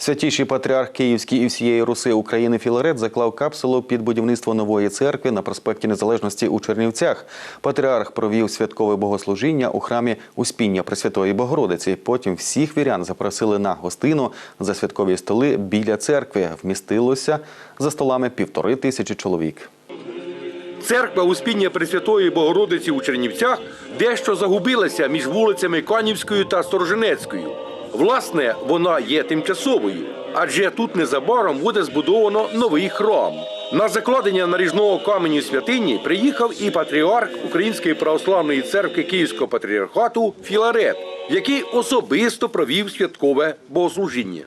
Святіший патріарх Київський і всієї Руси України Філарет заклав капсулу під будівництво нової церкви на проспекті Незалежності у Чернівцях. Патріарх провів святкове богослужіння у храмі Успіння Пресвятої Богородиці. Потім всіх вірян запросили на гостину за святкові столи біля церкви. Вмістилося за столами півтори тисячі чоловік. Церква Успіння Пресвятої Богородиці у Чернівцях дещо загубилася між вулицями Канівською та Сторожинецькою. Власне, вона є тимчасовою, адже тут незабаром буде збудовано новий храм. На закладення наріжного каменю святині приїхав і патріарх Української православної церкви Київського патріархату Філарет, який особисто провів святкове богослужіння.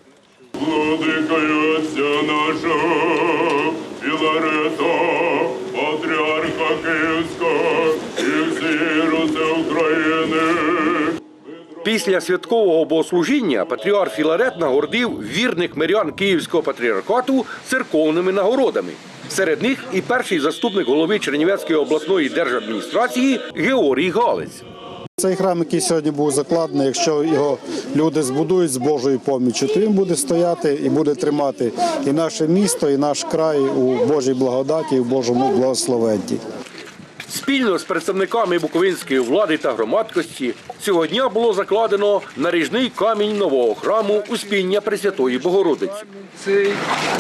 Владикою Отця нашого, Філарета, Після святкового богослужіння патріарх Філарет нагордив вірних мирян Київського патріархату церковними нагородами. Серед них і перший заступник голови Чернівецької обласної держадміністрації Георгій Галець. Цей храм, який сьогодні був закладений, якщо його люди збудують з Божою поміччю, то він буде стояти і буде тримати і наше місто, і наш край у Божій благодаті, і в Божому благословенні. Спільно з представниками буковинської влади та громадськості цього дня було закладено наріжний камінь нового храму Успіння Пресвятої Богородиці. цей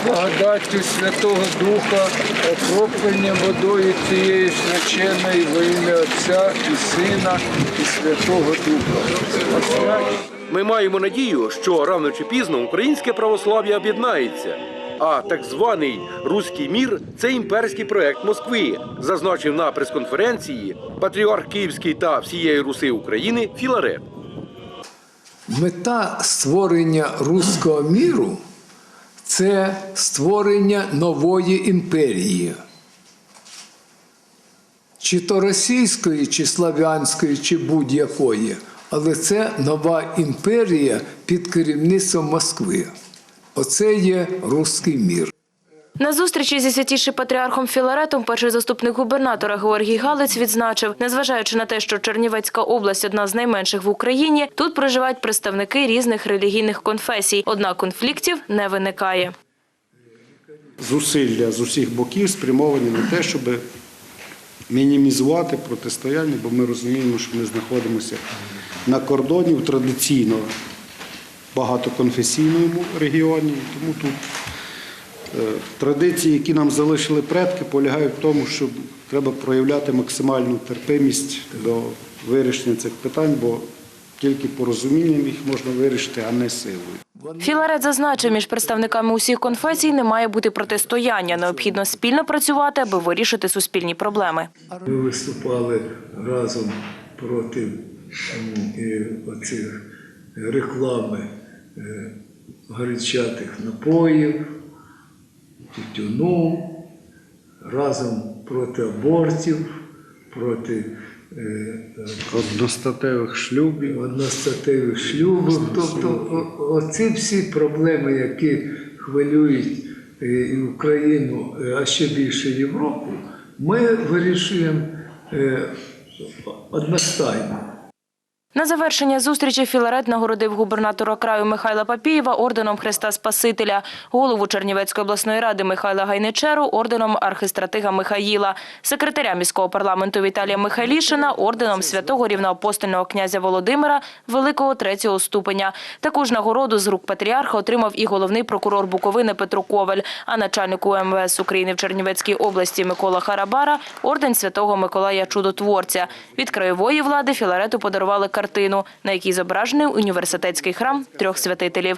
благодаттю Святого Духа, окропленням водою цієї священної во ім'я Отця і Сина і Святого Духа. Ми маємо надію, що рано чи пізно українське православ'я об'єднається. А так званий Руський мір це імперський проект Москви, зазначив на прес-конференції патріарх Київський та всієї Руси України Філарет. Мета створення руського міру це створення нової імперії. Чи то російської, чи славянської, чи будь-якої. Але це нова імперія під керівництвом Москви. Оце є руський мір. На зустрічі зі святішим патріархом Філаретом перший заступник губернатора Георгій Галець відзначив, незважаючи на те, що Чернівецька область одна з найменших в Україні, тут проживають представники різних релігійних конфесій, однак конфліктів не виникає. зусилля з усіх боків спрямовані на те, щоб мінімізувати протистояння, бо ми розуміємо, що ми знаходимося на кордоні в традиційно багатоконфесійному регіоні. Тому тут е, традиції, які нам залишили предки, полягають в тому, що треба проявляти максимальну терпимість до вирішення цих питань, бо тільки порозумінням їх можна вирішити, а не силою. Філарет зазначив, між представниками усіх конфесій не має бути протистояння. Необхідно спільно працювати, аби вирішити суспільні проблеми. Ми виступали разом проти м, оцих реклами гарячатих напоїв, тютюну, разом проти абортів, проти е, е, Одностатевих шлюбів. одностатевих шлюбів. Тобто оці всі проблеми, які хвилюють е, і Україну, е, а ще більше Європу, ми вирішуємо е, одностайно. На завершення зустрічі Філарет нагородив губернатора краю Михайла Папієва орденом Христа Спасителя, голову Чернівецької обласної ради Михайла Гайничеру орденом архистратига Михаїла, секретаря міського парламенту Віталія Михайлішина орденом святого рівноапостольного князя Володимира Великого третього ступеня. Таку нагороду з рук патріарха отримав і головний прокурор Буковини Петро Коваль, а начальник УМВС України в Чернівецькій області Микола Харабара орден святого Миколая Чудотворця. Від краєвої влади Філарету подарували картину, на якій зображений університетський храм трьох святителів.